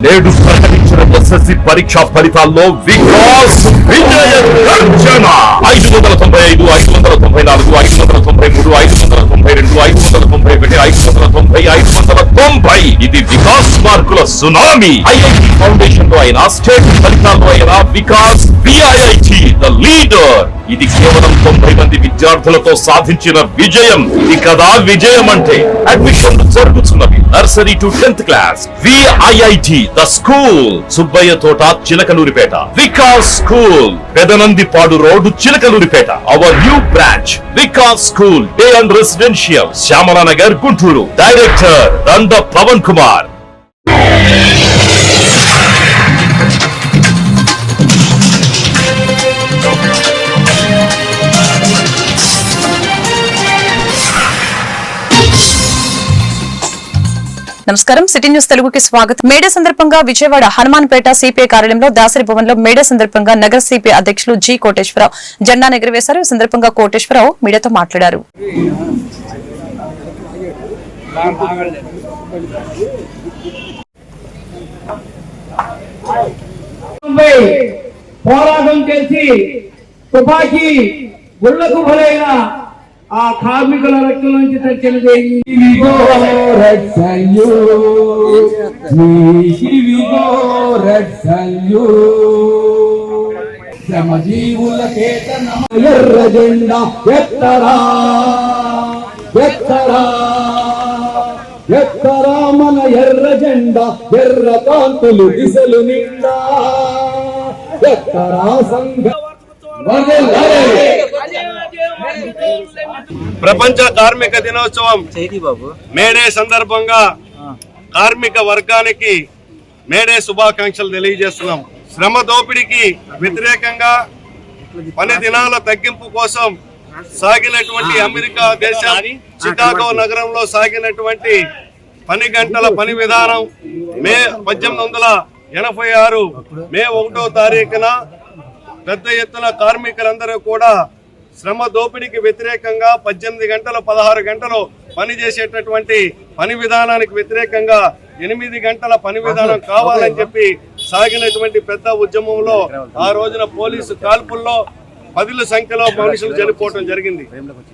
నేడు ప్రకటించిన ఎస్ఎస్సి పరీక్షా ఫలితాల్లో వికాస్ విజయ గర్జన ఐదు వందల తొంభై ఐదు ఐదు వందల తొంభై నాలుగు ఐదు వందల తొంభై మూడు ఐదు వందల తొంభై రెండు ఐదు వందల తొంభై ఒకటి ఐదు వందల తొంభై ఐదు వందల తొంభై. ఇది వికాస్ మార్కుల సునామీ. ఐఐటి ఫౌండేషన్లో అయినా స్టేట్ ఫలితాల్లో అయినా వికాస్ విఐఐటి ద లీడర్. ఇది కేవలం తొంభై మంది విద్యార్థులతో సాధించిన విజయం. ఇది కదా విజయం అంటే admission జరుగుతున్నవి nursery to tenth class. VIIT the school. Subba Subbaiah Thota Chilakaluripet. Vikas school. Pedanandipadu road Chilakaluripet. Our new branch Vikas school. Day and residential. Shyamala Nagar Guntur. Director Danda Pavan Kumar. నమస్కారం. City news తెలుగుకి స్వాగతం. May Day సందర్భంగా Vijayawada Hanumanpet CPI కార్యాలయంలో దాసరి భవన్లో May Day సందర్భంగా నగర CPI అధ్యక్షులు G Koteswararao జెండా ఎగురవేశారు ఈ సందర్భంగా కోటేశ్వరరావు మీడియాతో మాట్లాడారు. పోరాటం చేసి తుపాకీ గుళ్ళకు బలైన ఆ కార్మికుల రక్తం నుంచి తెచ్చినది. శ్రమజీవుల జెండా ఎత్తరా ఎత్తరా ఎత్తరా మన ఎర్ర జెండా ఎర్ర కాంతులు దిశలు నిండా ఎత్తరా సంఘ. ప్రపంచ కార్మిక దినోత్సవం మేడే సందర్భంగా కార్మిక వర్గానికి మేడే శుభాకాంక్షలు తెలియజేస్తున్నాం. శ్రమ దోపిడీకి వ్యతిరేకంగా పని దినాల తగ్గింపు కోసం సాగినటువంటి అమెరికా దేశం చికాగో నగరంలో సాగినటువంటి పని గంటల పని విధానం మే పద్దెనిమిది వందల ఎనభై ఆరు మే ఒకటో తారీఖున పెద్ద ఎత్తున కార్మికులందరూ కూడా శ్రమ దోపిడీకి వ్యతిరేకంగా పద్దెనిమిది గంటలు పదహారు గంటలు పని చేసేటటువంటి పని విధానానికి వ్యతిరేకంగా ఎనిమిది గంటల పని విధానం కావాలని చెప్పి సాగినటువంటి పెద్ద ఉద్యమంలో ఆ రోజున పోలీసు కాల్పుల్లో పదుల సంఖ్యలో మనుషులు చనిపోవడం జరిగింది.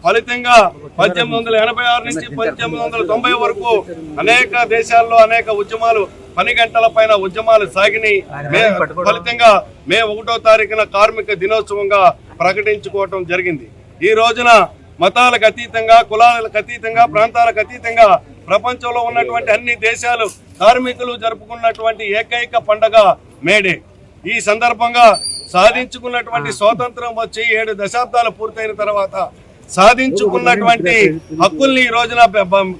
ఫలితంగా పద్దెనిమిది వందల ఎనభై ఆరు నుంచి పద్దెనిమిది వందల తొంభై వరకు అనేక దేశాల్లో అనేక ఉద్యమాలు పని గంటల పైన ఉద్యమాలు సాగినాయి. ఫలితంగా మే ఒకటో తారీఖున కార్మిక దినోత్సవంగా ప్రకటించుకోవటం జరిగింది. ఈ రోజున మతాలకు అతీతంగా కులాలకు అతీతంగా ప్రాంతాలకు అతీతంగా ప్రపంచంలో ఉన్నటువంటి అన్ని దేశాలు కార్మికులు జరుపుకున్నటువంటి ఏకైక పండగ మేడే ఈ సందర్భంగా సాధించుకున్నటువంటి స్వాతంత్రం వచ్చి ఏడు దశాబ్దాలు పూర్తయిన తర్వాత సాధించుకున్నటువంటి హక్కుల్ని ఈ రోజున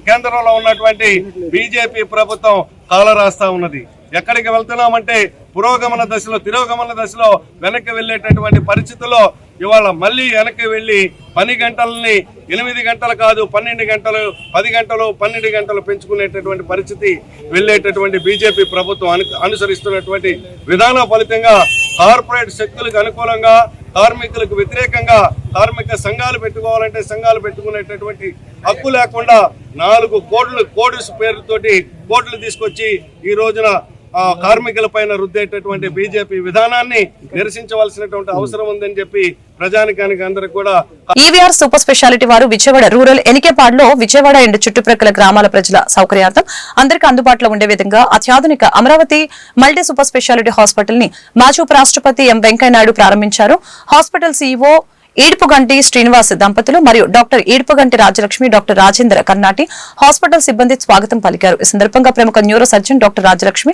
కేంద్రంలో ఉన్నటువంటి బీజేపీ ప్రభుత్వం కాలరాస్తా ఉన్నది. ఎక్కడికి వెళ్తున్నామంటే పురోగమన దశలో తిరోగమన దశలో వెనక్కి వెళ్ళేటటువంటి పరిస్థితుల్లో ఇవాళ మళ్ళీ వెనక్కి వెళ్ళి పని గంటలని ఎనిమిది గంటలు కాదు పన్నెండు గంటలు పది గంటలు పన్నెండు గంటలు పెంచుకునేటటువంటి పరిస్థితి వెళ్ళేటటువంటి బీజేపీ ప్రభుత్వం అను- అనుసరిస్తున్నటువంటి విధాన ఫలితంగా కార్పొరేట్ శక్తులకు అనుకూలంగా కార్మికులకు వ్యతిరేకంగా కార్మిక సంఘాలు పెట్టుకోవాలంటే సంఘాలు పెట్టుకునేటటువంటి హక్కు లేకుండా నాలుగు కోట్లు కోడ్స్ పేరుతోటి కోట్లు తీసుకొచ్చి ఈ రోజున కార్మికుల పైన రుద్దేటటువంటి బీజేపీ విధానాన్ని నిరసించవలసినటువంటి అవసరం ఉందని చెప్పి ప్రజానికానికి అందరికి కూడా ఈవీఆర్ సూపర్ స్పెషాలిటీ వారు విజయవాడ రూరల్ ఎనికేపాడులో విజయవాడ అండ్ చుట్టుప్రక్కల గ్రామాల ప్రజల సౌకర్యార్థం అందరికీ అందుబాటులో ఉండే విధంగా అత్యాధునిక అమరావతి మల్టీ సూపర్ స్పెషాలిటీ హాస్పిటల్ని మాజీ ఉపరాష్ట్రపతి ఎం వెంకయ్యనాయుడు ప్రారంభించారు. హాస్పిటల్ సీఈఓ ఈడుపుగంటి శ్రీనివాస్ దంపతులు మరియు doctor Edupuganti Rajalakshmi doctor Rajendra Karnati hospital సిబ్బంది స్వాగతం పలికారు. ఈ సందర్భంగా ప్రముఖ neuro surgeon doctor Rajalakshmi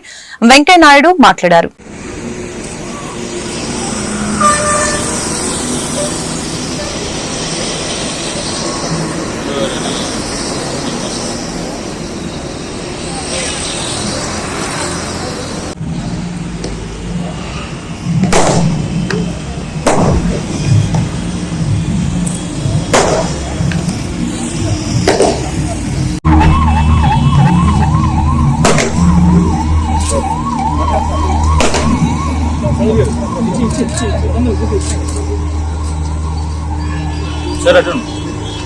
Venkaiah Naidu మాట్లాడారు.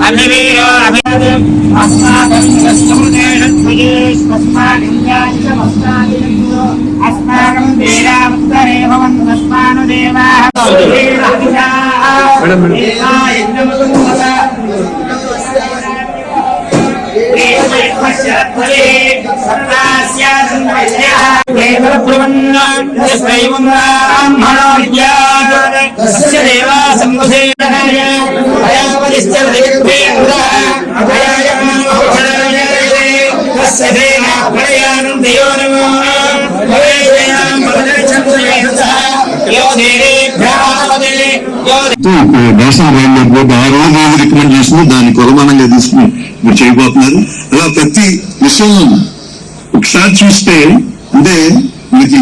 ఆత్మదేవీయాదేన రక్షోహామిత్రాం భగవాధమానః ప్రపంచం శిఖాయో నసుకం రభద్రం రికమెండ్ దాన్ని కొలమానంగా తీసుకుని మీరు చేయబోతున్నారు. అలా ప్రతి విషయంలో ఒకసారి చూస్తే అంటే మనకి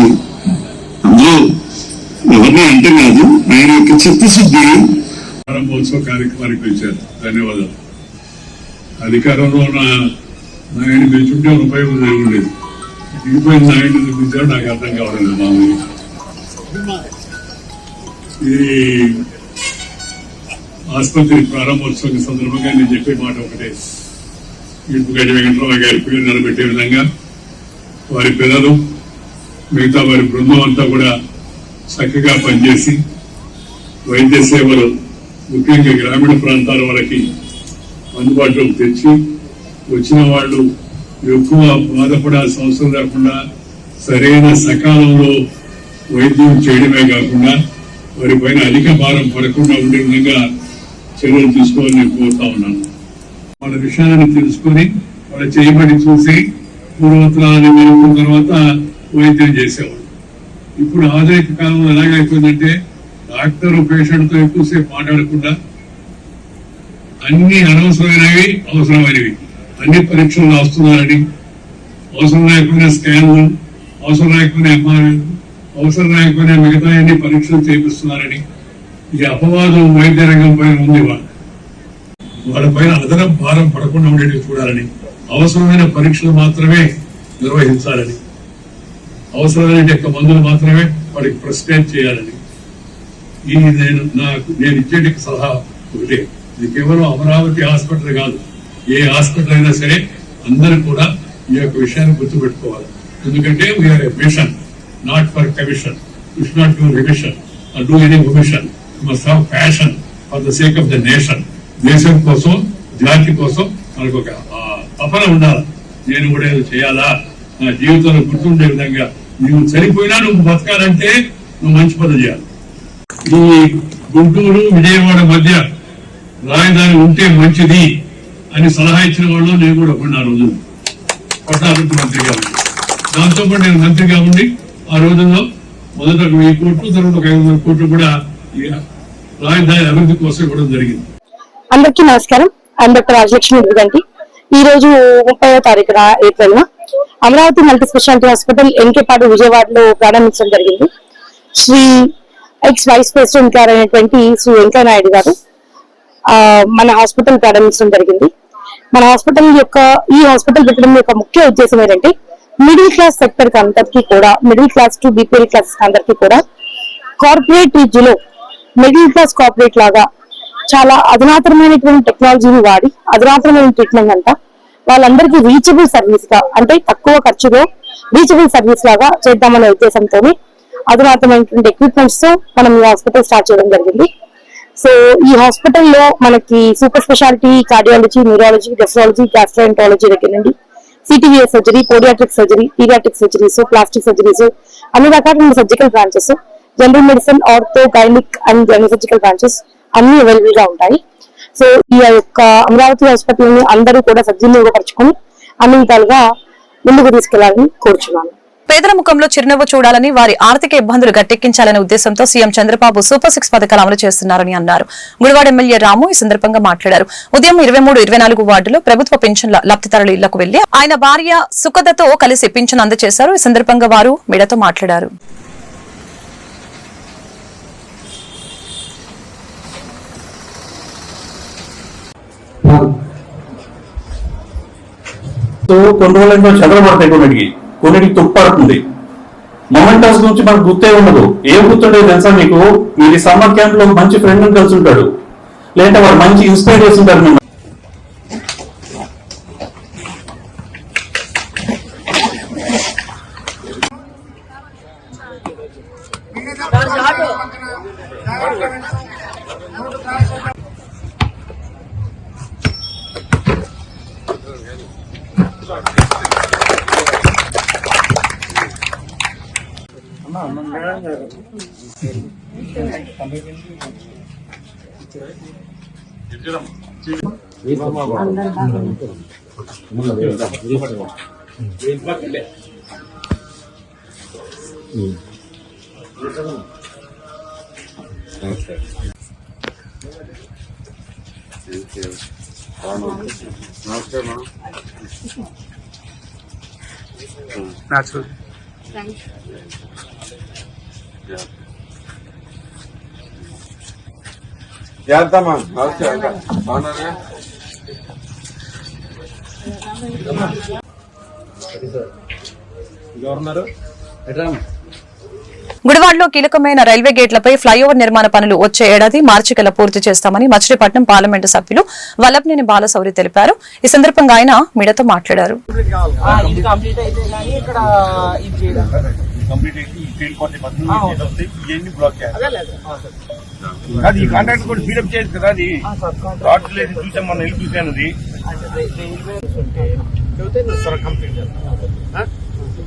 అందులో ఎవరిని అంటే కాదు ఆయన యొక్క చిత్తశుద్ధి. ప్రారంభోత్సవ కార్యక్రమానికి వచ్చారు. ధన్యవాదాలు. అధికారంలో ఉన్న నాయన పిలుచుంటే ఉపయోగం ఉండేది దిగిపోయిన నాయన పిలిచారు నాకు అర్థం కావడం లేదు మామూలు ఈ ఆసుపత్రి ప్రారంభోత్సవం సందర్భంగా నేను చెప్పే మాట ఒకటే. ఇటుగడ్డి వెంకటరావు గారి పేరు నిలబెట్టే విధంగా వారి పిల్లలు మిగతా వారి బృందం అంతా కూడా చక్కగా పనిచేసి వైద్య సేవలు ముఖ్యంగా గ్రామీణ ప్రాంతాల వరకు అందుబాటులోకి తెచ్చి వచ్చిన వాళ్ళు ఎక్కువ బాధపడాల్సిన అవసరం లేకుండా సరైన సకాలంలో వైద్యం చేయడమే కాకుండా వారి పైన అధిక భారం పడకుండా ఉండే విధంగా చర్యలు తీసుకోవాలని నేను కోరుతా ఉన్నాను. వాళ్ళ విషయాలను తెలుసుకొని వాళ్ళ చేయబడి చూసి పూర్వోత్తరాన్ని మెరుగుకున్న తర్వాత వైద్యం చేసేవాళ్ళు. ఇప్పుడు ఆధునిక కాలంలో ఎలాగైపోయిందంటే డాక్టర్ పేషెంట్తో ఎక్కువసేపు మాట్లాడకుండా అన్ని అనవసరమైనవి అవసరమైనవి. అన్ని పరీక్షలు రాస్తున్నారని అవసరం లేకపోయినా స్కాన్లు అవసరం లేకపోయినా ఎంఆర్ఐ అవసరం లేకపోయినా మిగతా అన్ని పరీక్షలు చేపిస్తున్నారని ఈ అపవాదం వైద్య రంగం పైన ఉంది వాళ్ళ. వాళ్ళ పైన అదనపు భారం పడకుండా ఉండేటివి చూడాలని అవసరమైన పరీక్షలు మాత్రమే నిర్వహించాలని అవసరమైన యొక్క మందులు మాత్రమే వాడికి ప్రిస్క్రైబ్ చేయాలని. ఈ నేను నాకు నేను ఇచ్చేటి సలహా ఒకటే. ఇది కేవలం అమరావతి హాస్పిటల్ కాదు. ఏ హాస్పిటల్ అయినా సరే అందరూ కూడా ఈ యొక్క విషయాన్ని గుర్తుపెట్టుకోవాలి. ఎందుకంటే we're a mission not for commission it's not your remission do any commission must have passion for the sake of the nation దేశం కోసం జాతి కోసం మనకు ఒక తపన ఉండాలి? నేను కూడా ఏదో చేయాలా? నా జీవితంలో గుర్తుండే విధంగా నువ్వు చనిపోయినా నువ్వు బతకాలంటే నువ్వు మంచి పనులు చేయాలి. ఈ గుంటూరు విజయవాడ మధ్య రాజధాని ఉంటే మంచిది అని సలహా ఇచ్చిన వాళ్ళు నేను కూడా కొన్ని ఆ రోజు పట్టాభివృద్ధి మంత్రిగా ఉండి. దాంతో పాటు నేను మంత్రిగా ఉండి ఆ రోజుల్లో మొదట ఒక వెయ్యి కోట్లు తర్వాత ఒక ఐదు వందల కోట్లు కూడా ఈ రాజధాని అభివృద్ధి కోసం ఇవ్వడం జరిగింది. అందరికీ నమస్కారం. అందరికీ రాజలక్ష్మి ఎదుగంటి ఈ రోజు ముప్పైవ తారీఖున April Amaravati multi speciality hospital Enikepadu విజయవాడలో ప్రారంభించడం జరిగింది. శ్రీ ఎక్స్ వైస్ ప్రెసిడెంట్ గారు అయినటువంటి శ్రీ వెంకయ్య నాయుడు గారు మన హాస్పిటల్ ప్రారంభించడం జరిగింది. మన హాస్పిటల్ యొక్క ఈ హాస్పిటల్ పెట్టడం యొక్క ముఖ్య ఉద్దేశం ఏంటంటే మిడిల్ క్లాస్ సెక్టర్కి అందరికీ కూడా middle class to BPL class అందరికీ కూడా కార్పొరేట్ రీతిలో మిడిల్ క్లాస్ కార్పొరేట్ లాగా చాలా అధునాతనమైనటువంటి టెక్నాలజీని వాడి అధునాతనమైన ట్రీట్మెంట్ అంట వాళ్ళందరికీ రీచబుల్ సర్వీస్గా అంటే తక్కువ ఖర్చులో రీచబుల్ సర్వీస్ లాగా చేద్దామనే ఉద్దేశంతో అధునాతనమైనటువంటి ఎక్విప్మెంట్స్తో మనం ఈ హాస్పిటల్ స్టార్ట్ చేయడం జరిగింది. సో ఈ హాస్పిటల్లో మనకి super speciality cardiology neurology gastrology gastroenterology దగ్గర నుండి CTVS surgery podiatric surgery paediatric surgeries plastic surgeries అన్ని రకాల surgical branches general medicine ortho gynaec and general surgical branches అన్ని అవైలబుల్గా ఉంటాయి. సో ఈ యొక్క అమరావతి హాస్పిటల్ని అందరూ కూడా సద్వినియోగపరచుకొని అన్ని విధాలుగా ముందుకు తీసుకెళ్ళాలని కోరుచున్నాను. పేదల ముఖంలో చిరునవ్వు చూడాలని వారి ఆర్థిక ఇబ్బందులు గట్టెక్కించాలనే ఉద్దేశంతో సీఎం చంద్రబాబు సూపర్ సిక్స్ పథకాలు అమలు చేస్తున్నారని అన్నారు. గుడివాడ ఎమ్మెల్యే రాము ఈ సందర్భంగా మాట్లాడారు. ఉదయం ఇరవై మూడు ఇరవై నాలుగు వార్డులో ప్రభుత్వ పింఛన్ల లబ్దిదారుల ఇళ్ళకు వెళ్ళి ఆయన భార్య సుఖదతో కలిసి పింఛన్ అందజేశారు. ఈ సందర్భంగా వారు మీడతో మాట్లాడారు. కొన్ని రోజులంటే చంద్ర పడతాయి కొన్నిటికి. కొన్నిటికి తుప్పారుతుంది మొమెంటస్ గురించి మనకు గుర్తే ఉండదు. ఏ గుర్తుండేది తెలుసా మీకు? మీరు సమ్మర్ క్యాంప్లో మంచి ఫ్రెండ్ కలిసి ఉంటాడు లేదంటే వాడు మంచి ఇన్స్పైర్ చేసి ఉంటారు మిమ్మల్ని చేద్దామా నమస్తే బాగున్నారా గుడివాడలో కీలకమైన రైల్వే గేట్లపై ఫ్లైఓవర్ నిర్మాణ పనులు వచ్చే ఏడాది మార్చి కల్లా పూర్తి చేస్తామని మచిలీపట్నం పార్లమెంటు సభ్యులు వల్లభనేని బాలశౌరి తెలిపారు. ఈ సందర్భంగా ఆయన మీడియాతో మాట్లాడారు. ఇది కంప్లీట్ అది ఈ కాంట్రాక్ట్ కూడా స్పీడప్ చేయదు కదా అది. రాడ్ లేదు చూసాం మనం వెళ్ళి చూసాను అది.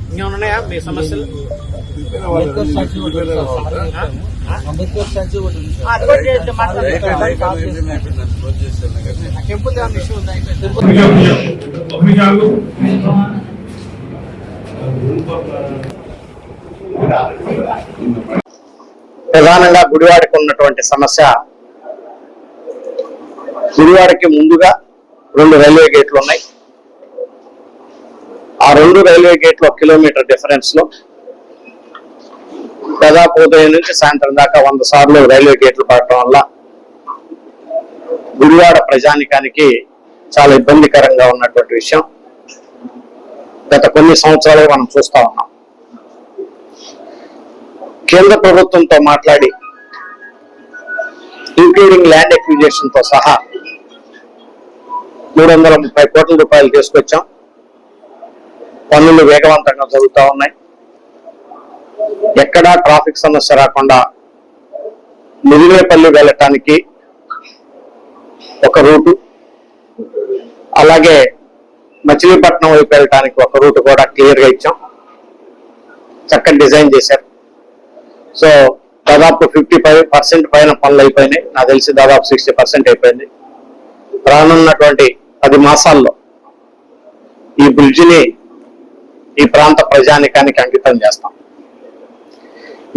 ఇంకేమన్నాయా మీ సమస్యలు అంబేద్కర్ స్టాచ్యూ ప్రధానంగా గుడివాడకి ఉన్నటువంటి సమస్య గుడివాడకి ముందుగా రెండు రైల్వే గేట్లు ఉన్నాయి. ఆ రెండు రైల్వే గేట్లు ఒక కిలోమీటర్ డిఫరెన్స్లో దాదాపు ఉదయం నుంచి సాయంత్రం దాకా వంద సార్లు రైల్వే గేట్లు పడటం వల్ల గుడివాడ ప్రజానికానికి చాలా ఇబ్బందికరంగా ఉన్నటువంటి విషయం. గత కొన్ని సంవత్సరాలుగా మనం చూస్తా ఉన్నాం. కేంద్ర ప్రభుత్వంతో మాట్లాడి ఇంక్లూడింగ్ ల్యాండ్ ఎక్విజేషన్తో సహా మూడు వందల ముప్పై కోట్ల రూపాయలు తీసుకొచ్చాం. పనులు వేగవంతంగా జరుగుతూ ఉన్నాయి. ఎక్కడా ట్రాఫిక్ సమస్య రాకుండా ముదిరేపల్లి వెళ్ళటానికి ఒక రూటు అలాగే మచిలీపట్నం వైపు వెళ్ళటానికి ఒక రూటు కూడా క్లియర్గా ఇచ్చాం. చక్కని డిజైన్ చేశారు. సో దాదాపు ఫిఫ్టీ ఫైవ్ పర్సెంట్ పైన పనులు అయిపోయినాయి. నాకు తెలిసి దాదాపు సిక్స్టీ పర్సెంట్ అయిపోయింది. రానున్నటువంటి పది మాసాల్లో ఈ బ్రిడ్జిని ఈ ప్రాంత ప్రజానికానికి అంకితం చేస్తాం.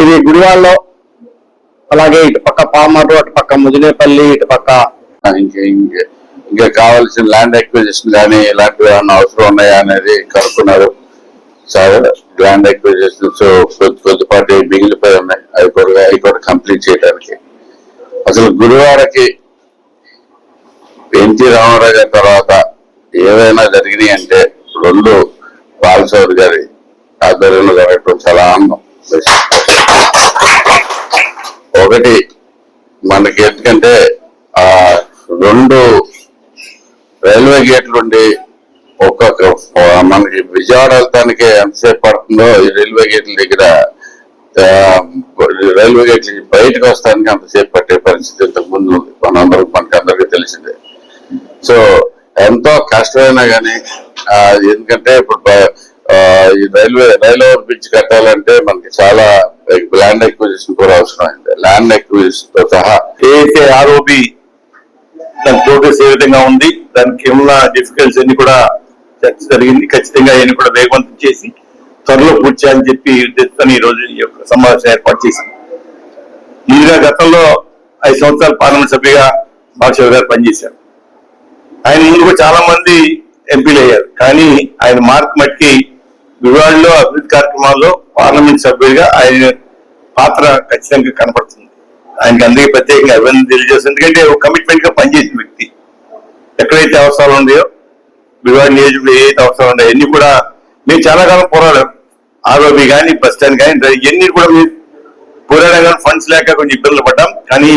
ఇది గుడివాళ్ళలో అలాగే ఇటు పక్క పామర్రు అటు పక్క ముదినేపల్లి ఇటు పక్క ఇంకా కావాల్సిన ల్యాండ్ ఎక్విజిషన్ కానీ ఇలాంటివి ఏమైనా అవసరం ఉన్నాయా అనేది కనుక్కున్నారు. సార్ ల్యాండ్ ఎక్విజిషన్స్ కొద్ది కొద్దిపాటి మిగిలిపోయి ఉన్నాయి అవి కూడా అవి కూడా కంప్లీట్ చేయడానికి అసలు గురువారకి ఎన్టీ రామారావు గారి తర్వాత ఏవైనా జరిగినాయి అంటే రెండు బాలసౌరి గారి ఆధ్వర్యంలో జరగటం చాలా ఆనందం. ఒకటి మనకి ఎందుకంటే ఆ రెండు రైల్వే గేట్లు ఉండి ఒక్కొక్క మనకి విజయవాడ వెళ్తానికి ఎంతసేపు పడుతుందో ఈ రైల్వే గేట్ల దగ్గర రైల్వే గేట్ల నుంచి బయటకు వస్తానికి అంతసేపు పట్టే పరిస్థితి ఇంతకు ముందు ఉంది. మనకి అందరికీ తెలిసిందే. సో ఎంతో కష్టమైనా కానీ ఎందుకంటే ఇప్పుడు ఈ రైల్వే రైల్ ఓవర్ బ్రిడ్జ్ కట్టాలంటే మనకి చాలా ల్యాండ్ ఎక్విజిషన్ కూడా అవసరమైంది. ల్యాండ్ ఎక్విజిషన్తో సహా ఏదైతే ఆర్ఓబి దాని ప్రోగ్రెస్ ఏ విధంగా ఉంది దానికి ఉన్న డిఫికల్స్ అన్ని కూడా చర్చ జరిగింది. ఖచ్చితంగా ఆయన కూడా వేగవంతం చేసి త్వరలో పూర్తి చేయాలని చెప్పి ఉద్దేశంతో ఈ రోజు ఈ యొక్క సమావేశం ఏర్పాటు చేశాం ముందుగా గతంలో ఐదు సంవత్సరాలు పార్లమెంట్ సభ్యుగా బాలశివ గారు పనిచేశారు. ఆయన ముందు చాలా మంది ఎంపీలు అయ్యారు. కానీ ఆయన మార్క్ మట్టికి వివాడలో అభివృద్ధి కార్యక్రమాల్లో పార్లమెంట్ సభ్యుడిగా ఆయన పాత్ర ఖచ్చితంగా కనపడుతుంది. ఆయనకి అందరికీ ప్రత్యేకంగా అభివృద్ధి తెలియజేస్తుంది ఎందుకంటే ఒక కమిట్మెంట్గా పనిచేసిన వ్యక్తి. ఎక్కడైతే అవసరాలు ఉన్నాయో వివాడ నియోజకవర్గం ఏదైతే అవసరం ఉన్నాయో అన్ని కూడా మేము చాలా కాలం పోరాడాం. ఆరోబి కానీ బస్ స్టాండ్ కానీ ఇవన్నీ కూడా మేము పోరాడాం కానీ ఫండ్స్ లేక కొంచెం ఇబ్బందులు పడ్డాం. కానీ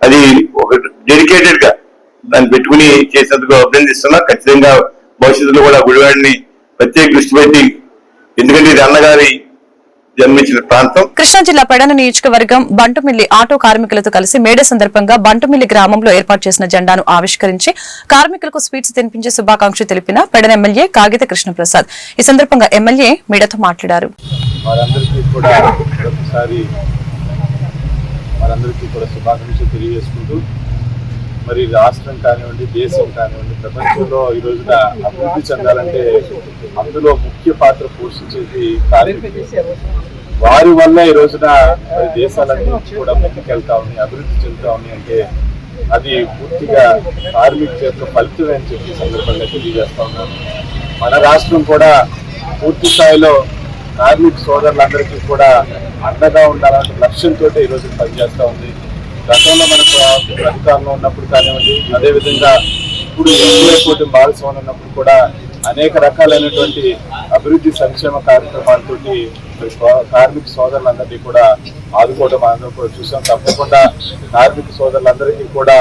అది ఒక డెడికేటెడ్గా దాన్ని పెట్టుకుని చేసినందుకు అభినందిస్తున్నా. ఖచ్చితంగా భవిష్యత్తులో కూడా గుడివాడిని ప్రత్యేక దృష్టి పెట్టి ఎందుకంటే ఇది అన్నగారి జన్మించిన ప్రాంతం. కృష్ణా జిల్లా పెడన నియోజకవర్గం బంటుమిల్లి ఆటో కార్మికులతో కలిసి మేడే సందర్భంగా బంటుమిల్లి గ్రామంలో ఏర్పాటు చేసిన జెండాను ఆవిష్కరించి కార్మికులకు స్వీట్స్ తినిపించే శుభాకాంక్షలు తెలిపిన పెడన ఎమ్మెల్యే కాగిత కృష్ణప్రసాద్. ఈ సందర్భంగా ఎమ్మెల్యే మీడియాతో మాట్లాడారు. వారందరికీ కూడా మరొకసారి వారందరికీ కూడా శుభాకాంక్షలు తెలియజేసుకుంటూ మరి రాష్ట్రం కానివ్వండి దేశం కానివ్వండి ప్రపంచంలో ఈ రోజున అభివృద్ధి చెందాలంటే అందులో ముఖ్య పాత్ర పోషించేది కార్మికులు. వారి వల్ల ఈ రోజున దేశాలన్నీ కూడా ముందుకెళ్తా ఉన్నాయి అభివృద్ధి చెందుతా ఉన్నాయి అంటే అది పూర్తిగా కార్మిక యొక్క ఫలితమే అని చెప్పి సందర్భంగా తెలియజేస్తా ఉన్నాను. మన రాష్ట్రం కూడా పూర్తి స్థాయిలో కార్మిక సోదరులందరికీ కూడా అండగా ఉండాలనే లక్ష్యంతో ఈ పనిచేస్తూ ఉంది. గతంలో మనకు అధికారంలో ఉన్నప్పుడు కానివ్వండి అదేవిధంగా ఇప్పుడు ఎన్డీఏ కూటమి భాగస్వామ్యం ఉన్నప్పుడు కూడా అనేక రకాలైనటువంటి అభివృద్ధి సంక్షేమ కార్యక్రమాలతోటి కార్మిక సోదరులందరినీ కూడా ఆదుకోవడం అందరూ కూడా చూసాం. తప్పకుండా కార్మిక సోదరులందరికీ కూడా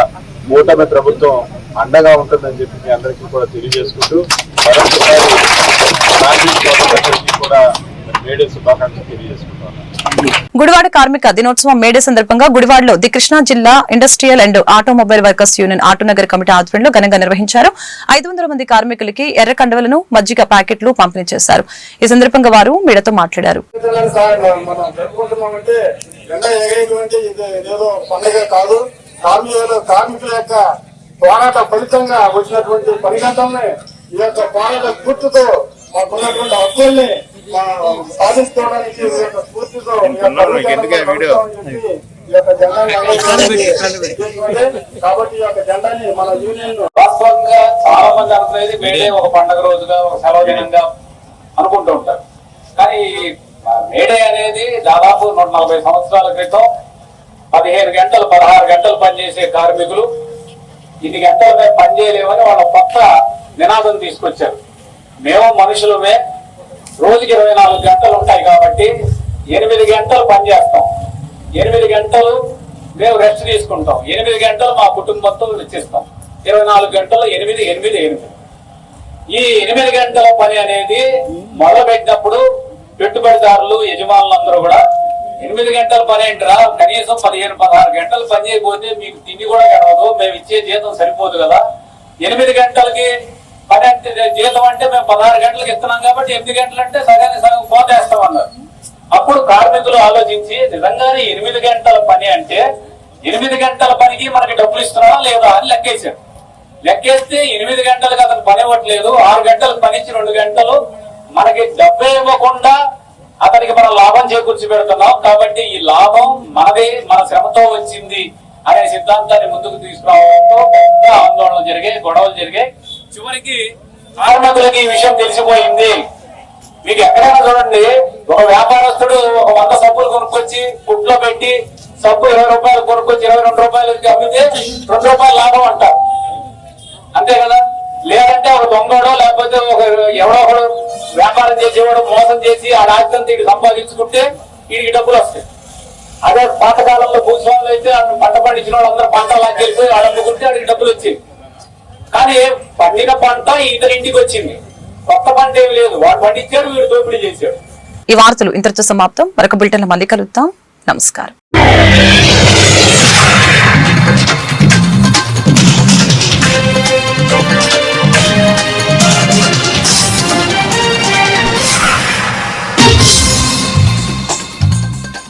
కూటమి ప్రభుత్వం అండగా ఉంటుందని చెప్పి మీ అందరికీ కూడా తెలియజేసుకుంటూ మరొకసారి కార్మిక సోదరులందరికీ కూడా మేడే శుభాకాంక్షలు తెలియజేసుకుంటున్నాను. గుడివాడ కార్మిక దినోత్సవం మేడే సందర్భంగా గుడివాడలో ది కృష్ణా జిల్లా industrial and automobile workers union Autonagar committee ఆధ్వర్యంలో ఘనంగా నిర్వహించారు. ఐదు వందల మంది కార్మికులకి ఎర్ర కండవలను మజ్జిగ ప్యాకెట్లు పంపిణీ చేశారు. ఈ సందర్భంగా వారు మీడియాతో మాట్లాడారు. పోరాట ఫలితంగా వచ్చినటువంటి ఈ యొక్క పోరాట మాకున్నటువంటి హక్కుల్ని సాధించుకోవడానికి స్ఫూర్తితో ఈ యొక్క కాబట్టి ఈ యొక్క జెండాని మన యూనియన్ వాస్తవంగా చాలా మంది అనుకునేది మేడే ఒక పండగ రోజుగా ఒక సెలవు దినంగా అనుకుంటూ ఉంటారు. కానీ మేడే అనేది దాదాపు నూట నలభై సంవత్సరాల క్రితం పదిహేను గంటలు పదహారు గంటలు పనిచేసే కార్మికులు. ఇన్ని గంటలు మేము పనిచేయలేమని వాళ్ళ కొత్త నినాదం తీసుకొచ్చారు. మేము మనుషులమే రోజుకి ఇరవై నాలుగు గంటలు ఉంటాయి కాబట్టి ఎనిమిది గంటలు పనిచేస్తాం ఎనిమిది గంటలు మేము రెస్ట్ తీసుకుంటాం. ఎనిమిది గంటలు మా కుటుంబంతో వెచ్చిస్తాం ఇరవై నాలుగు గంటలు ఎనిమిది ఎనిమిది ఎనిమిది. ఈ ఎనిమిది గంటల పని అనేది మొదలుపెట్టినప్పుడు పెట్టుబడిదారులు యజమానులందరూ కూడా ఎనిమిది గంటల పని ఏంటరా? కనీసం పదిహేను పదహారు గంటలు పని చేయకపోతే మీకు తిండి కూడా గడవదు. మేము ఇచ్చే జీతం సరిపోదు కదా. ఎనిమిది గంటలకి పని అంటే జీతం అంటే మేము పదహారు గంటలకు ఇస్తున్నాం కాబట్టి ఎనిమిది గంటలు అంటే సగానికి సగం పోతేస్తాం అన్నారు. అప్పుడు కార్మికులు ఆలోచించి నిజంగానే ఎనిమిది గంటల పని అంటే ఎనిమిది గంటల పనికి మనకి డబ్బులు ఇస్తున్నారా లేదా? అని లెక్కేశారు. లెక్కేస్తే ఎనిమిది గంటలకు అతను పని ఇవ్వట్లేదు ఆరు గంటలకు పనిచ్చి రెండు గంటలు మనకి డబ్బే ఇవ్వకుండా అతనికి మనం లాభం చేకూర్చి పెడుతున్నాం కాబట్టి ఈ లాభం మనదే మన శ్రమతో వచ్చింది అనే సిద్ధాంతాన్ని ముందుకు తీసుకురావడంతో పెద్ద ఆందోళనలు జరిగాయి గొడవలు జరిగాయి. చివరికి కార్మికులకి ఈ విషయం తెలిసిపోయింది. మీకు ఎక్కడైనా చూడండి ఒక వ్యాపారస్తుడు ఒక వంద సబ్బులు కొనుక్కొచ్చి కుట్లో పెట్టి సబ్బు ఇరవై రూపాయలు కొనుక్కొచ్చి ఇరవై రెండు రూపాయలకి అమ్మితే రెండు రూపాయలు లాభం అంట. అంతే కదా? లేదంటే ఒక దొంగడో లేకపోతే ఒక ఎవడో ఒకడు వ్యాపారం చేసేవాడు మోసం చేసి ఆ రాజ్యంతో ఇటు సంపాదించుకుంటే వీడికి డబ్బులు వస్తాయి. అదే పాతకాలంలో భూస్వాములు అయితే పంట పండించిన వాళ్ళు అందరూ పంట లాక్కెళ్ళిపోయి వాళ్ళు అమ్ముకుంటే వాడికి డబ్బులు వచ్చేవి. కానీ పండిన పంట ఇతని ఇంటికి వచ్చింది. కొత్త పంట ఏమి లేదు. వాడు పండించాడు వీడు దోపిడీ చేశాడు. ఈ వార్తలు ఇంతటితో సమాప్తం. మరొక బులెటిన్ మళ్ళీ కలుద్దాం. నమస్కారం.